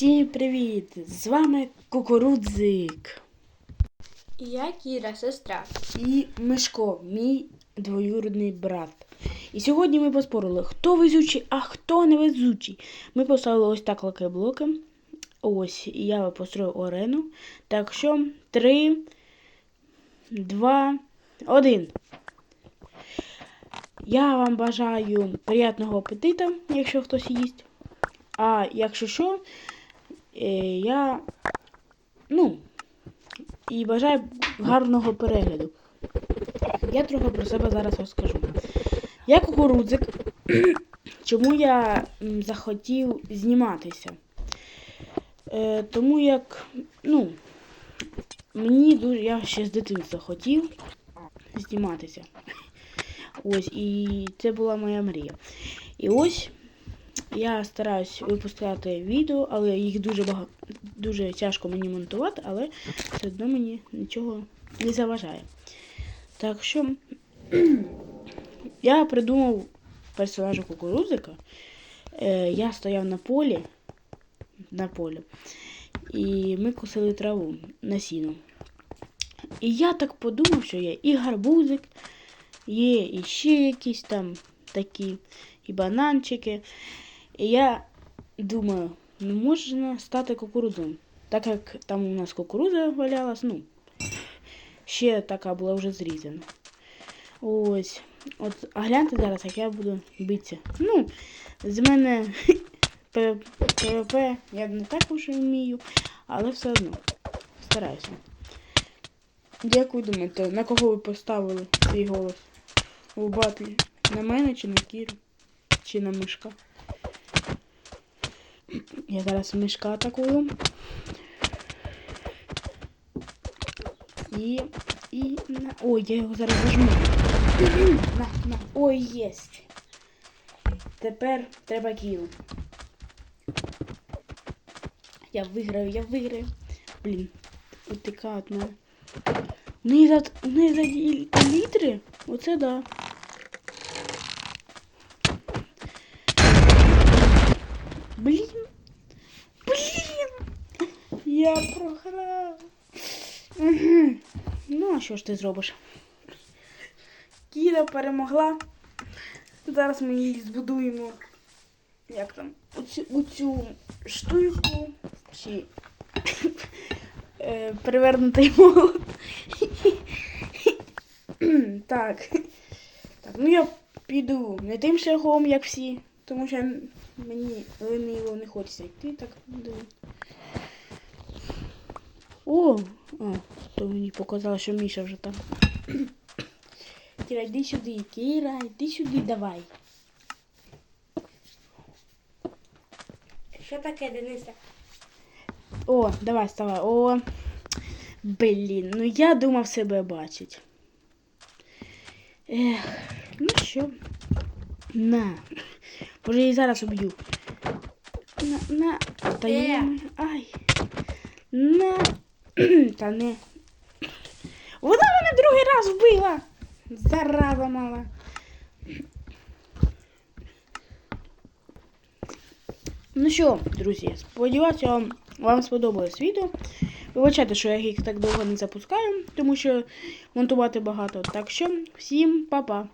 Всім привіт! З вами Кукурудзик І я Кіра, сестра. і Мишко, мій двоюрідний брат. І сьогодні ми поспорили, хто везучий, а хто не везучий. Ми поставили ось так лаки-блоки. Ось, і я построїв арену. Так що, три, два, один. Я вам бажаю приятного апетита, якщо хтось їсть. А якщо що, я. Ну, і бажаю гарного перегляду. Я трохи про себе зараз розкажу. Я кукурудзик. Чому я захотів зніматися? Е, тому як, ну, мені дуже, я ще з дитинства хотів зніматися. Ось, і це була моя мрія. І ось я стараюсь випускати відео, але їх дуже багато, дуже тяжко мені монтувати, але все одно мені нічого не заважає. Так що я придумав персонажа кукурузика. Е, я стояв на полі, на полі, і ми косили траву на сіно. І я так подумав, що є і гарбузик, є і ще якісь там такі, і бананчики. І я думаю, ну можна стати кукурудзою. Так як там у нас кукурудза валялась, ну, ще така була вже зрізана. Ось. От, а гляньте зараз, як я буду битися. Ну, з мене ПВП я не так уж і вмію, але все одно стараюся. Як ви думаєте, на кого ви поставили свій голос у батлі? На мене чи на Кіру? Чи на мишка? Я зараз мишка атакую. І. І. Ой, я його зараз зажму. на, на. Ой, єсть. Тепер треба кіло. Я виграю, я виграю. Блін, утика від мене. У неї за, у неї за літри? Оце да. Блін. Я програв. Угу. Ну, а що ж ти зробиш? Кіра перемогла. Зараз ми її збудуємо. Як там? Оцю, оцю штуку. Чи е, перевернутий молот. так. Так, ну я піду не тим шляхом, як всі, тому що мені лениво не хочеться йти, так думаю. О, то мені показало, що Міша вже там. Кіра, йди сюди, Кіра, йди сюди, давай. Що таке, Дениса? О, давай, вставай. О. Блін, ну я думав себе бачить. Ех, ну що? На. Може я її зараз уб'ю. На, на. Та Е. я. Ай. На. Та не. Вона мене другий раз вбила. Зараза мала. Ну що, друзі, сподіваюся, вам, вам сподобалось відео. Вибачайте, що я їх так довго не запускаю, тому що монтувати багато. Так що, всім па-па.